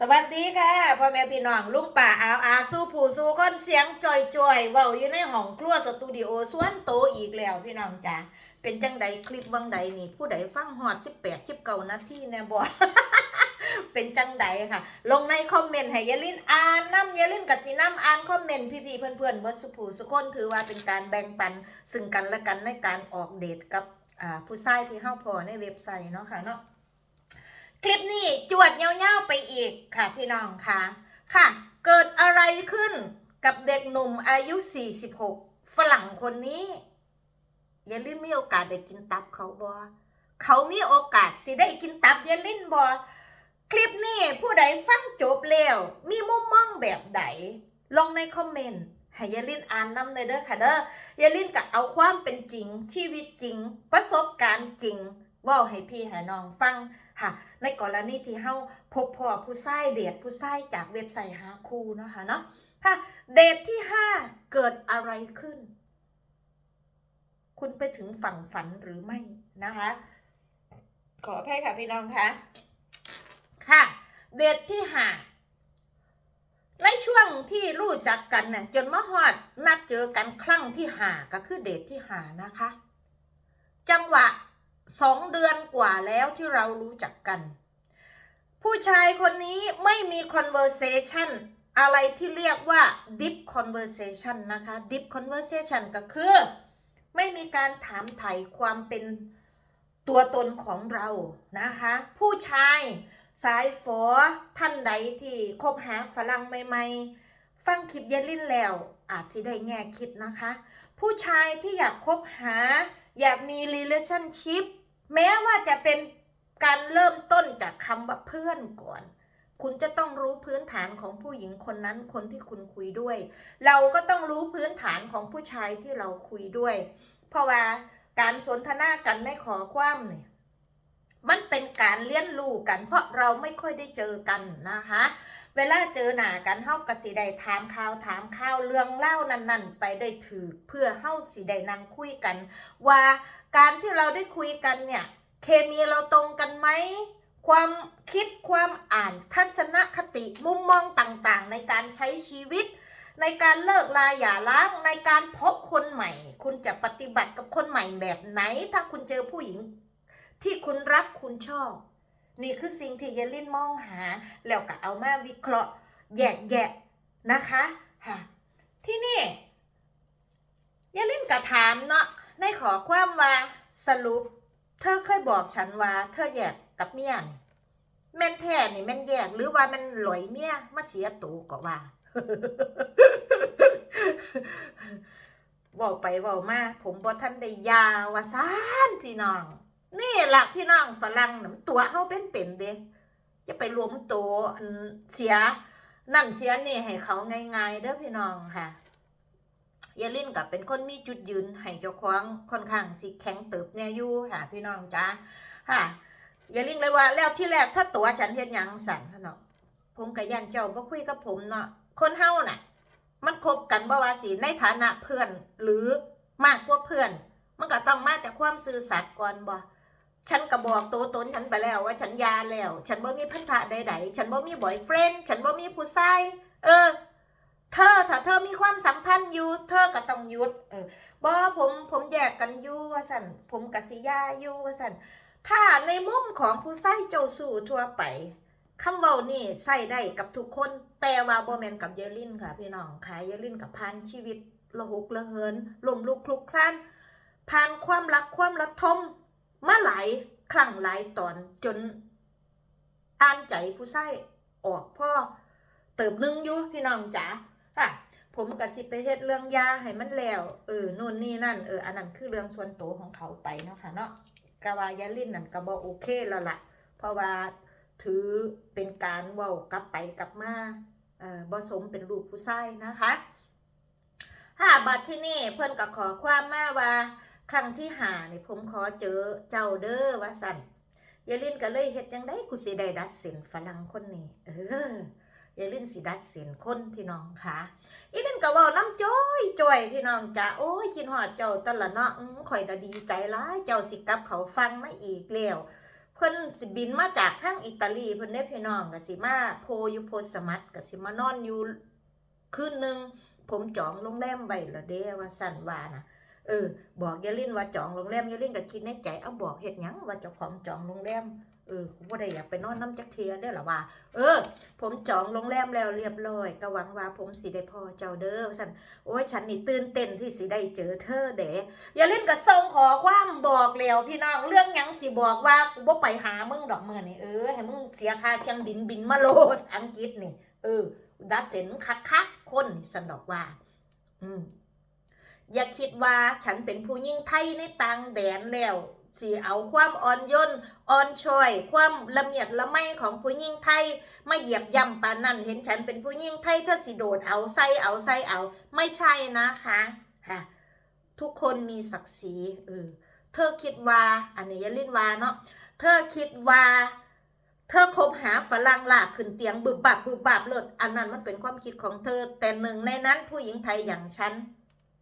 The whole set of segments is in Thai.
สวัสดีค่ะพ่อแม่พี่น้องลุงป่าอาวอาสู้ผู้สู้ก้นเสียงจอยจอยๆเว้าอยู่ในห้องครัวสตูดิโอส่วนโตอีกแล้วพี่น้องจ้าเป็นจังใดคลิปวังใดนี่ ผู้ใดฟังฮอด18 19นาทีแน่บ่เป็นจังใดค่ะ ลงในคอมเมนต์ให้ยาลินอ่านน้ำยายลินกับสีน้ำอ่านคอมเมนต์พี่ๆเพื่อนๆเบิดสุผู้สุคนถือว่าเป็นการแบ่งปัน ซึ่งกันและกันในการออกเดทกับผู้ชายที่เฮาพอในเว็บไซต์เนาะค่ะเนาะ คลิปนี้จวดเย้าวๆไปอีกค่ะพี่น้องค่ะค่ะ เกิดอะไรขึ้นกับเด็กหนุ่มอายุ 46 ฝรั่งคนนี้ยายลินมีโอกาสได้กินตับเขาบอเขามีโอกาสสิได้กินตับยายลินบอคลิปนี้ผู้ใดฟังจบแล้ว มีมุมมองแบบใดลงในคอมเมนต์ให้ยายลินอ่านนำเลยเด้อค่ะเด้อยายลินก็เอาความเป็นจริง ชีวิตจริง ประสบการณ์จริงว่าให้พี่ให้น้องฟัง ค่ะ ในกรณีที่เฮาพบพอผู้ชายเดทผู้ชายจากเว็บไซต์หาคู่เนาะค่ะเนาะค่ะเดทที่5เกิดอะไรขึ้น คุณไปถึงฝั่งฝันหรือไม่นะคะ ขออภัยค่ะพี่น้องคะค่ะ เดทที่ห้าในช่วงที่รู้จักกันเนี่ยจนมาฮอดนัดเจอกันครั้งที่ห้าก็คือเดทที่ห้านะคะ จังหวะ สองเดือนกว่าแล้วที่เรารู้จักกัน ผู้ชายคนนี้ไม่มี conversation อะไรที่เรียกว่า deep conversation นะคะ deep conversation ก็คือ ไม่มีการถามไถ่ความเป็นตัวตนของเรานะคะ ผู้ชายสายฝอท่านใดที่คบหาฝรั่งใหม่ๆ ฟังคลิปเยลินแล้วอาจจะได้แง่คิดนะคะ ผู้ชายที่อยากคบหา อยากมี relationship แม้ว่าจะเป็นการเริ่มต้นจากคำว่าเพื่อนก่อน คุณจะต้องรู้พื้นฐานของผู้หญิงคนนั้นคนที่คุณคุยด้วย เราก็ต้องรู้พื้นฐานของผู้ชายที่เราคุยด้วย เพราะว่าการสนทนากันในขอความเนี่ย มันเป็นการเลี้ยนรู้กัน เพราะเราไม่ค่อยได้เจอกันนะคะ เวลาเจอหน้ากันเฮากะสิได้ถามข่าวถามข่าวเรื่องเล่านั้นๆ ไปได้ถือเพื่อเฮาสิได้นั่งคุยกัน ว่าการที่เราได้คุยกันเนี่ย เคมีเราตรงกันไหมความคิดความอ่านทัศนคติมุมมองต่างๆ ในการใช้ชีวิต ในการเลิกลาอย่าล้างในการพบคนใหม่ คุณจะปฏิบัติกับคนใหม่แบบไหน ถ้าคุณเจอผู้หญิง ที่คุณรักคุณชอบ นี่คือสิ่งที่เยลินมองหา แล้วก็เอามาวิเคราะห์ แยกแยะนะคะค่ะที่นี่เยลินก็ถามเนาะในขอความว่าสรุป เธอเคยบอกฉันว่า เธอแยกกับเมียนแม่นแพ้นี่แม่นแยกหรือว่ามันหลอยเมียมาเสียตูก็ว่าเว่าไปเว่ามา ผมบ่ทันได้ยาว่าซานพี่น้อง นี่หล่ะพี่น้องฝรั่งนะตัวเฮาเป็นเป็นเด้จะไปรวมตัวเสียนั่นเสียนี่ให้เขาง่ายๆเด้อพี่น้องค่ะยาลินกับเป็นคนมีจุดยืนให้เจ้าของค่อนข้างสิแข็งเติบแน่อยู่ค่ะพี่น้องจ้าค่ะยาลินเลยว่าแล้วที่แรกถ้าตัวฉันเฮ็ดยังสั่นเนาะผมกับยันเจ้าบ่คุยกับผมเนาะคนเฮาน่ะ มันคบกันบ่ว่าสิในฐานะเพื่อนหรือมากกว่าเพื่อน มันก็ต้องมาจากความซื่อสัตย์ก่อนบ่ ฉันก็บอกตัวตนฉันไปแล้วว่าฉันยาแล้ว ฉันบ่มีพันธะใดๆ ฉันบ่มีบอยเฟรนด์ฉันบ่มีผู้ชายเออ เธอถ้าเธอมีความสัมพันธ์อยู่ เธอก็ต้องหยุด เออบ่ผมผมแยกกันอยู่ว่าสันผมกับสิยาอยู่ว่าสันถ้าในมุมของผู้ชายเจ้าสู่ทั่วไปคำเว้านี่ใส่ได้กับทุกคน แต่ว่าบ่แมนกับเยลินค่ะพี่น้องค่ะเยลินกับพานชีวิตละหกละเหินลมลุกคลุกคลานผ่านความรักความระทม มาหลายครั้งหลายตอนจนอ่านใจผู้ใช้ออกพ่อเติบนึงอยู่พี่น้องจ๋าค่ะผมกะสิไปเฮ็ดเรื่องยาให้มันแล้วเออนู่นนี่นั่นเอออันนั้นคือเรื่องส่วนตัวของเขาไปเนาะค่ะเนาะกะว่ายาลินนั่นก็บ่โอเคแล้วล่ะ เพราะว่าถือเป็นการเว้ากลับไปกลับมาเออบ่สมเป็นลูกผู้ชายนะคะค่ะบัดที่นี่เพิ่อนก็ขอความมาว่า ครั้งที่หาเนี่ผมขอเจอเจ้าเด้อว่าสั่นยายลินก็เลยเฮ็ดจังได้กูสิได้ดัดเส้นฝรั่งคนนี้เออยายลินสิดัดเส้นคนพี่น้องค่ะอีลินก็ว้าน้ำจ้อยจ้อยพี่น้องจ้ะโอ้ยคิดฮอดเจ้าตละเนาะข่อยก็ดีใจหลายเจ้าสิกลับเขาฟังไมาอีกแล้วเพิ่นสิบินมาจากทางอิตาลีเพิ่นได้พี่น้องก็สิมาโพอยู่โพสมัตก็สิมานอนอยู่คืนหนึงผมจองโรงแรมไว้ล้วเด้ว่าสั่นว่าน่ะ เออ บอกยาลินว่าจองโรงแรมยาลินก็คิดในใจเอาบอกเฮ็ดหยังว่าเจ้าของจองโรงแรมเออกูบ่ได้อยากไปนอนน้ำจักเทียได้หรอว่าเออ ผมจองโรงแรมแล้วเรียบร้อยก็หวังว่าผมสิได้พอเจ้าเด้อสันโอ้ยฉันนี่ตื่นเต้นที่สิได้เจอเธอเด้อย่าเล่นกับทรงขอความบอกแล้วพี่น้องเรื่องยังสิบอกว่ากูบ่ไปหามึงดอกเมื่อนี่เออให้มึงเสียค่าเครื่องบินบินมาโลดอังกฤษนี่เออดัดเส้นคักคักคนสันดอกว่า อืม อย่าคิดว่าฉันเป็นผู้ยิ่งไทยในต่างแดนแล้วสิเอาความอ่อนโยนอ่อนช้อย ความละเมียดละไมของผู้ยิ่งไทยมาเหยียบย่ำปานนั่นเห็นฉันเป็นผู้ยิ่งไทยเธอสิโดดเอาไส้เอาไส้เอา ไม่ใช่นะคะฮะทุกคนมีศักดิ์ศรีเออเธอคิดว่า อันนี้อย่าล่นว่าเนาะเธอคิดว่า เธอคบหาฝรั่งลากขึ้นเตียงบึบบับบึบบับเลิศอันนั้นมันเป็นความคิดของเธอแต่หนึ่งในนั้นผู้หญิงไทยอย่างฉัน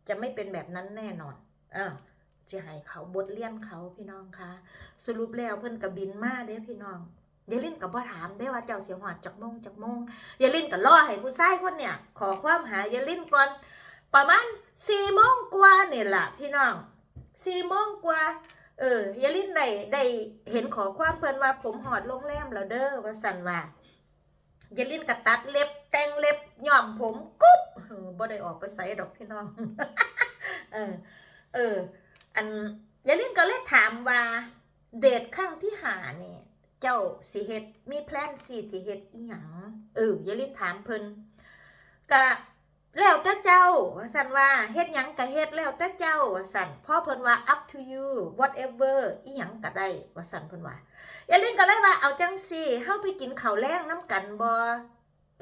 จะไม่เป็นแบบนั้นแน่นอน เออจะให้เขาบทเลี้ยนเขาพี่น้องคะสรุปแล้วเพิ่นกับบินมาเด้พี่น้องอย่าเล่นกับบ่ถามได้ว่าเจ้าเสียหอดจากมงจากมงอย่าเล่นกับล่อให้ผู้ชายคนเนี่ย ขอความหาอย่าเล่นก่อนประมาณสี่โมงกว่าเนี่ยล่ะพี่น้องสี่โมงกว่าเอออย่าเล่นได้ได้เห็นขอความเพิ่นว่าผมหอดโรงแรมแล้วเด้อว่าสันว่าอย่าลินกระตัดเล็บแต่งเล็บย่อมผมกุ๊บ บ่ได้ออกไปใส่ดอกพี่น้อง เออ เออ อันอย่าลินก็เลยถามว่า เดทครั้งที่หาเนี่ยเจ้าสิเฮ็ดมีแพลนสิที่เฮ็ดอีหยังเอออย่าลินถามเพิ่นก็แล้วแต่เจ้าว่าซั่นว่าเฮ็ดหยังก็เฮ็ดแล้วแต่เจ้าว่าซั่นพ่อเพิ่นว่า up to you whatever อีหยังก็ได้ว่าซั่นเพิ่นว่าอย่าลืมกันเลยว่าเอาจังสิเฮาไปกินข้าวแรงน้ำกันบ่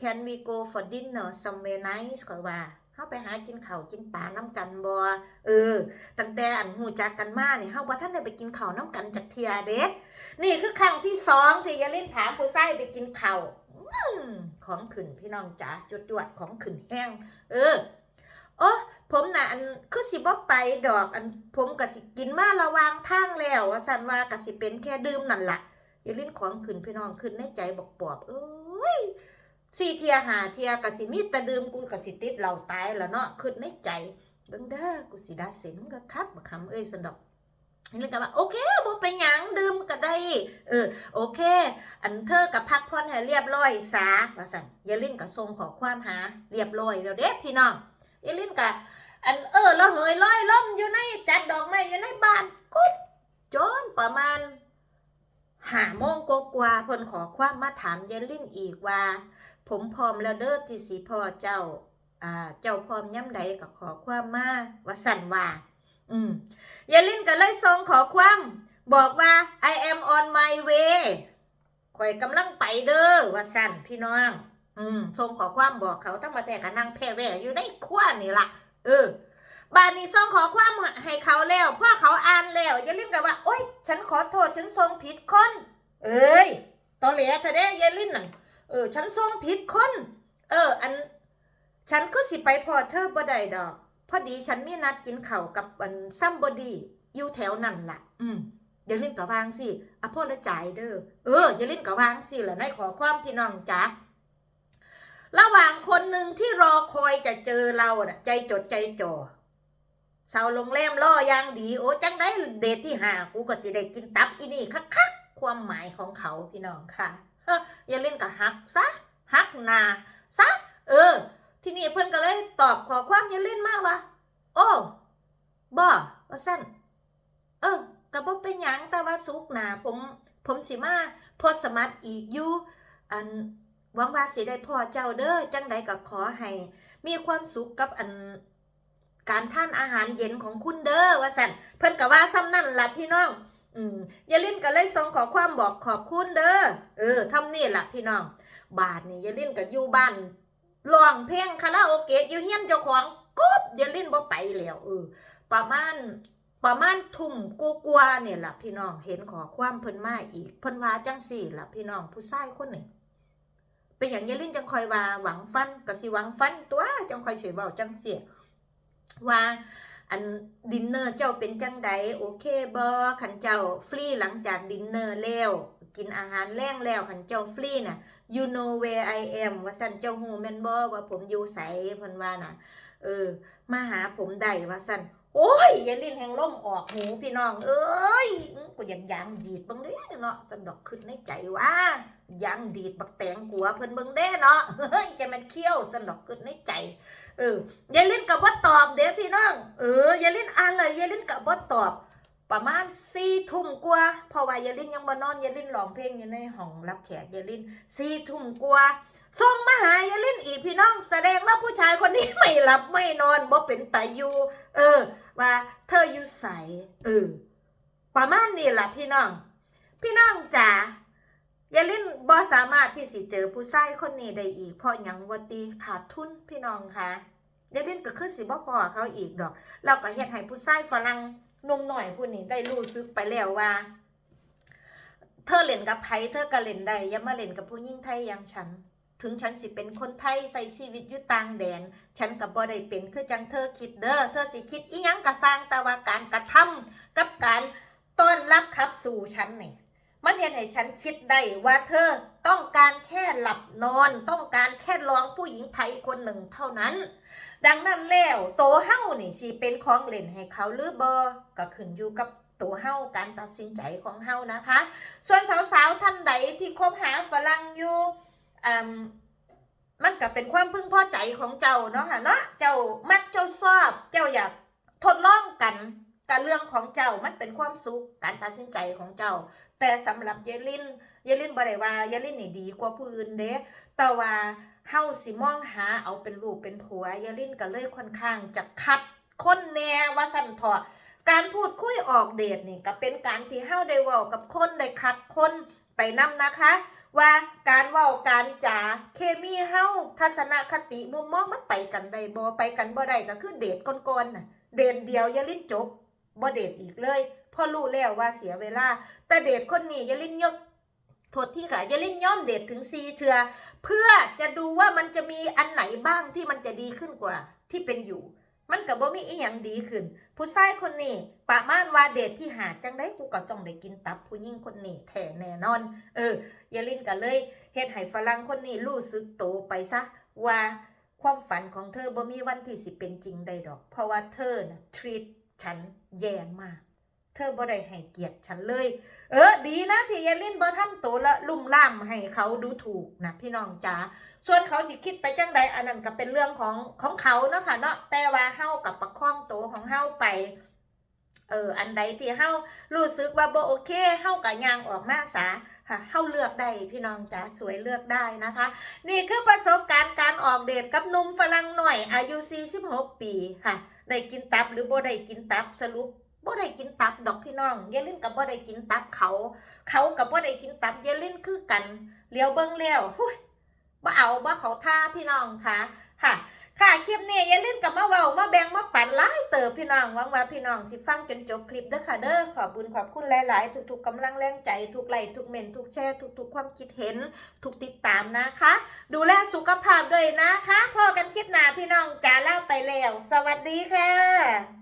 Can we go for dinner somewhere nice ก็ว่าเฮาไปหากินข้าวกินปลาน้ำกันบ่เออ ตั้งแต่อันหูจักกันมาเนี่ยเฮาบ่ทันได้ไปกินข้าวน้ำกันจักเทียเด้นี่คือครั้งที่สองที่ย่าลืมถามผู้ชายไปกินข้าวอืมของขึ้นพี่น้องจ๋าจวดของขึ้นแห้ง เออโอ้ผมน่ะอันคือสิบ่ไปดอกอันผมก็สิกินมาระวางทางแล้วว่าซั่นว่าก็สิเป็นแค่ดื่มนั่นล่ะอย่าลิ้นของขึ้นพี่น้องขึ้นในใจบอกปอบเอ้ย สี่เทียหาเทียกสิมีแต่ดื่มกูกสิติดเหล่าตายแล้วเนาะขึ้นในใจเบิ่งเด้อกูสิดาเสินก็คักบักคำเอ้ยสนดอกนี่ก็ว่าโอเคบ่เป็นหยังดื่มก็ได้เออโอเค อันเธอกับพักผ่อนให้เรียบร้อยซาว่าสั่นอย่าลินกับทรงขอความหาเรียบร้อยแล้วเด้พี่น้องอย่าลินกับอันเออแล้วเหยลอยล่มอยู่ในจัดดอกไม้อยู่ในบ้านกุ๊บจนประมาณหาโมงกว่าเพิ่นขอความมาถามยาลิ่นอีกว่า ผมพร้อมแล้วเด้อที่สิพ่อเจ้าอ่าเจ้าพร้อมย่ำใดก็ขอความมาว่าสั่นว่าอืมยายลิ่นก็เลยส่งขอความบอกว่า I am on my way ข่อยกำลังไปเด้อว่าสั่นพี่น้อง อืมส่งขอความบอกเขาทั้งมาแต่ก็นั่งแพ่แว่อยู่ในครัวนี่ละเออ บานนี้ส่งขอความให้เขาแล้วพ่อเขาอ่านแล้วอย่าลืมกับว่า โอ๊ย ฉันขอโทษฉันส่งผิดคน เอ้ยตอเหลียเธอได้อย่าลืมนั่น เออ ฉันส่งผิดคน เออ อัน ฉันก็สิไปพอเธอบ่ได้ดอก พอดีฉันมีนัดกินข้าวกับอันซัมบอดีอยู่แถวนั่นล่ะ อืมอย่าลืมกับวางสิอภรจ่ายเด้อ เออ อย่าลืมกับวางสิล่ะในขอความพี่น้องจ๋าระหว่างคนหนึ่งที่รอคอยจะเจอเราน่ะ ใจจดใจจ่อเสาโรงแรมล่ออยางดี โอ้จังได้เดทที่หากูก็สิได้กินตับอีนี่คักๆความหมายของเขาพี่น้องค่ะ เฮ้อย่าเล่นกับฮักซะฮักนาซะเออ ทีนี้เพิ่อนก็เลยตอบขอความอย่าเล่นมากว่าโอ้บ่ว่าสั้นเออก็บ่เป็นหยังแต่ว่าสุกหนาผมผมสิมาพสต์สมัครอีกอยู่อันหวังว่าสิได้พ่อเจ้าเด้อจังใดก็ขอให้มีความสุขกับอันการท่านอาหารเย็นของคุณเด้อว่าสันเพิ่นก็ว่าซ้ำนั่นล่ะพี่น้อง อืมย่าลืมก็เลยส่งขอความบอกขอบคุณเด้อเออทำนี่ละพี่น้อง บาทนี่อย่าลืมก็อยู่บ้านร้องเพลงคาราโอเกะอยู่เฮียนเจ้าของกุ๊บอย่าลืมบ่ไปแล้วเออประมาณประมาณทุ่มกว่าเนี่ยล่ะพี่น้องเห็นขอความเพิ่นมาอีกเพิ่นว่าจังสี่ล่ะพี่น้องผู้ชายคนนี้เป็นอย่างอย่าลืมจังคอยว่าหวังฟันก็สิหวังฟันตัวจังคอยเสิเว้าจังเสียว่า อันดินเนอร์เจ้าเป็นจังใดโอเคบอขันเจ้าฟรีหลังจากดินเนอร์แล้วกินอาหารแล้งแล้วขันเจ้าฟรีน่ะ you know where I am ว่าสั่นเจ้าหูแมนบอว่าผมอยู่ใสพันว่าน่ะ เออ มาหาผมได้ว่าสั่น โอ้ยอย่าลิ้นแห่งล่มออกหูพี่น้อง เอ้ยกูอยากยางดีดบังเด้เนาะจะดอกขึ้นในใจว่ายางดีดบักแตงกัวเพิ่นบังเด้เนาะเฮ้ยจะมันเคี้ยวสนดอกขึ้นในใจ เออยายลินกับบ่ตอบเด้พี่น้อง เออยายลินอ่านเลยยายลินกับบ่ตอบ ประมาณสี่ทุ่มกว่าเพราะว่ายายลินยังบ่นอนยายลินร้องเพลงอยู่ในห้องรับแขกยายลินสี่ทุ่มกว่าส่งมาหายายลินอีกพี่น้องแสดงว่าผู้ชายคนนี้ไม่หลับไม่นอนบ่เป็นตาอยู่เออ ว่าเธออยู่ใสเออประมาณนี้ล่ะพี่น้อง พี่น้องจ๋ายาลินบ่สามารถที่สิเจอผู้ชายคนนี้ได้อีก เพราะยังวตีขาดทุนพี่น้องคะยาลินก็คือสิบ่พอเขาอีกดอก เราก็เฮ็ดให้ผู้ชายฝรั่ง นมหน่อยผู้นี้ได้รู้สึกไปแล้วว่า เธอเล่นกับไผเธอก็เล่นได้อย่ามาเล่นกับผู้หญิงไทยอย่างฉัน ถึงฉันสิเป็นคนไทยใส่ชีวิตอยู่ต่างแดน ฉันก็บ่ได้เป็นคือจังเธอคิดเด้อเธอสิคิดอีหยังก็สร้างแต่ว่าการกระทำกับการต้อนรับขับสู่ฉันนี่มันเห็นให้ฉันคิดได้ว่าเธอต้องการแค่หลับนอน ต้องการแค่ลองผู้หญิงไทยคนหนึ่งเท่านั้น ดังนั้นแล้วโตเฮ้านี่สิเป็นของเล่นให้เขาหรือบ่ก็ขึ้นอยู่กับตัวเฮ้าการตัดสินใจของเฮ้านะคะ ส่วนสาวๆท่านใดที่คบหาฝรั่งอยู่มมันก็เป็นความพึงพอใจของเจ้าเนาะค่ะเนาะเจ้ามักเจ้าชอบเจ้าอยากทดลองกันกับเรื่องของเจ้ามันเป็นความสุขการตัดสินใจของเจ้า แต่สำหรับเยลินเยลินบ่ได้ว่าเยลินนี่ดีกว่าผู้อื่นเด้แต่ว่า เฮาสิมองหาเอาเป็นลูกเป็นผัวเยลินก็เลยค่อนข้างจะคัดคนแน่ว่าสั่นเถอะการพูดคุยออกเดทนี่ก็เป็นการที่เฮาได้เว้ากับคนได้คัดคนไปนํนะคะ ว่าการเว้าการจาเคมีเฮาทัศนคติมุมมองมันไปกันได้บ่ไปกันบ่ได้ก็คือเดทก่อนๆน่ะเดทเดียวยาลินจบบ่เดทอีกเลยพอรู้แล้วว่าเสียเวลา แต่เดทคนนี้ยาลินยก โทษที่ค่ะอย่าลินย่อมเดทถึง4เทือ เพื่อจะดูว่ามันจะมีอันไหนบ้างที่มันจะดีขึ้นกว่าที่เป็นอยู่ มันก็บ่มีอีหยังดีขึ้น ผู้ชายคนนี้ประมาณว่าเดทที่หาจังได้กูก็ต้องได้กินตับผู้หญิงคนนี้แท้แน่นอน เออยาลินก็เลยเฮ็ดให้ฝรั่งคนนี้รู้สึกโตไปซะว่าความฝันของเธอบ่มีวันที่สิเป็นจริงได้ดอก เพราะว่าเธอน่ะ treat ฉันแย่มาก เธอบ่ได้ให้เกียรติฉันเลย เออ ดีนะที่ยายลินบ่ทำตัวละลุ่มล่ามให้เขาดูถูกนะพี่น้องจ๋า ส่วนเขาสิคิดไปจังใดอันนั้นก็เป็นเรื่องของของเขาเนาะค่ะเนาะ แต่ว่าเฮากับประคองตัวของเฮาไป เออ อันใดที่เฮารู้สึกว่าบ่โอเค เฮาก็ย่างออกมาซะค่ะเฮาเลือกได้พี่น้องจ๋าสวยเลือกได้นะคะ นี่คือประสบการณ์การออกเดทกับหนุ่มฝรั่งหน่อยอายุ46ปีค่ะ ได้กินตับหรือบ่ได้กินตับสรุป บ่ได้กินตับดอกพี่น้องเยลินกับบ่ได้กินตับเขา เขากับบ่ได้กินตับเยลินคือกันเลี้ยวเบิ่งแล้วหุ้ยบ่เอาบ่เขาท่าพี่น้องค่ะค่ะค่ะคลิปนี้อย่าลืมกับมาเว้ามาแบ่งมาปั่นหลายเติบพี่น้องหวังว่าพี่น้องสิฟังจนจบคลิปเด้อค่ะเด้อขอบคุญขอบคุณหลายๆ ทุกๆกำลังแรงใจทุกไลค์ทุกเมนทุกแชร์ทุกๆ ความคิดเห็น ทุกติดตามนะคะ ดูแลสุขภาพด้วยนะคะพอกันคลิปหน้าพี่น้องจ๋าลาไปแล้ว สวัสดีค่ะ